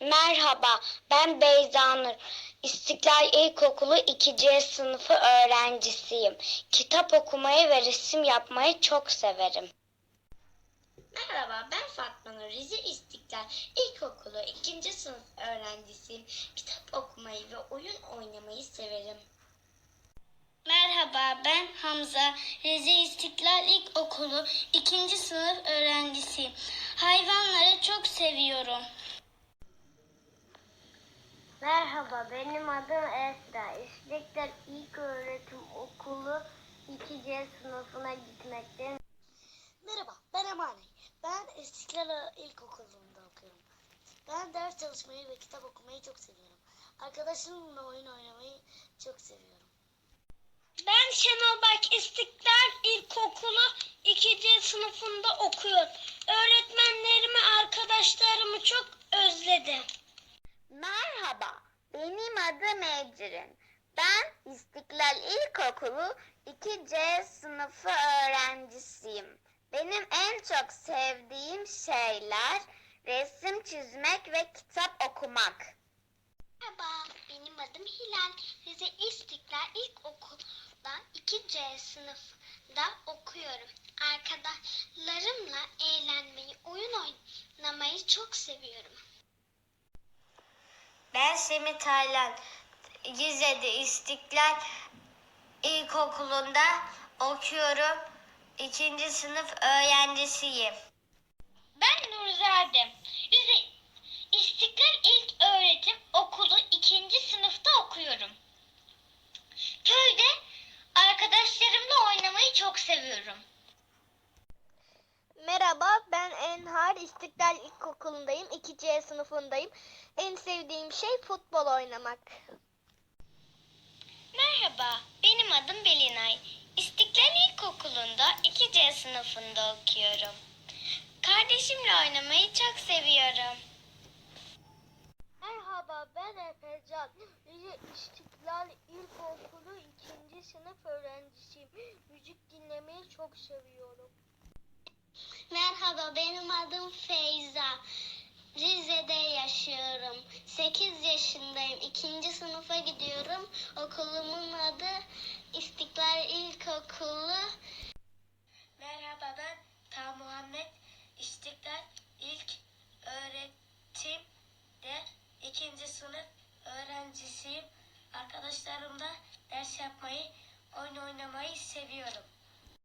Merhaba, ben Beyza Nur. İstiklal İlkokulu 2C sınıfı öğrencisiyim. Kitap okumayı ve resim yapmayı çok severim. Merhaba, ben Fatma Nur. Rize İstiklal İlkokulu 2. sınıf öğrencisiyim. Kitap okumayı ve oyun oynamayı severim. Merhaba, ben Hamza. Rize İstiklal İlkokulu 2. sınıf öğrencisiyim. Hayvanları çok seviyorum. Merhaba, benim adım Esra. İstiklal İlköğretim Okulu 2C sınıfına gitmekteyim. Merhaba, ben Emane. Ben İstiklal İlkokulu'nda okuyorum. Ben ders çalışmayı ve kitap okumayı çok seviyorum. Arkadaşlarımla oyun oynamayı çok seviyorum. Ben Şenol Bak İstiklal İlkokulu 2C sınıfında okuyorum. Öğretmenlerimi, arkadaşlarımı çok özledim. Merhaba, benim adım Ecrin. Ben İstiklal İlkokulu 2C sınıfı öğrencisiyim. Benim en çok sevdiğim şeyler resim çizmek ve kitap okumak. Merhaba, benim adım Hilal. Rize İstiklal İlkokulu'da 2C sınıfında okuyorum. Arkadaşlarımla eğlenmeyi, oyun oynamayı çok seviyorum. Ben Semih Taylan. Rize'de İstiklal İlkokulu'nda okuyorum. İkinci sınıf öğrencisiyim. Ben Nurzade. Rize İstiklal İlk Öğretim Okulu ikinci sınıfta okuyorum. Köyde arkadaşlarımla oynamayı çok seviyorum. Merhaba, ben Enhar. İstiklal İlkokulu'ndayım. 2C sınıfındayım. En sevdiğim şey futbol oynamak. Merhaba, benim adım Belinay. İstiklal İlkokulu'nda 2C sınıfında okuyorum. Kardeşimle oynamayı çok seviyorum. Merhaba, ben Efecan. İstiklal İlkokulu 2. sınıf öğrencisiyim. Müzik dinlemeyi çok seviyorum. Merhaba, benim adım Feyza. Rize'de yaşıyorum. 8 yaşındayım. 2. sınıfa gidiyorum. Okulumun adı İstiklal İlkokulu. Merhaba, ben Ta Muhammed. İstiklal İlk Öğretim'de 2. sınıf öğrencisiyim. Arkadaşlarımla ders yapmayı, oyun oynamayı seviyorum.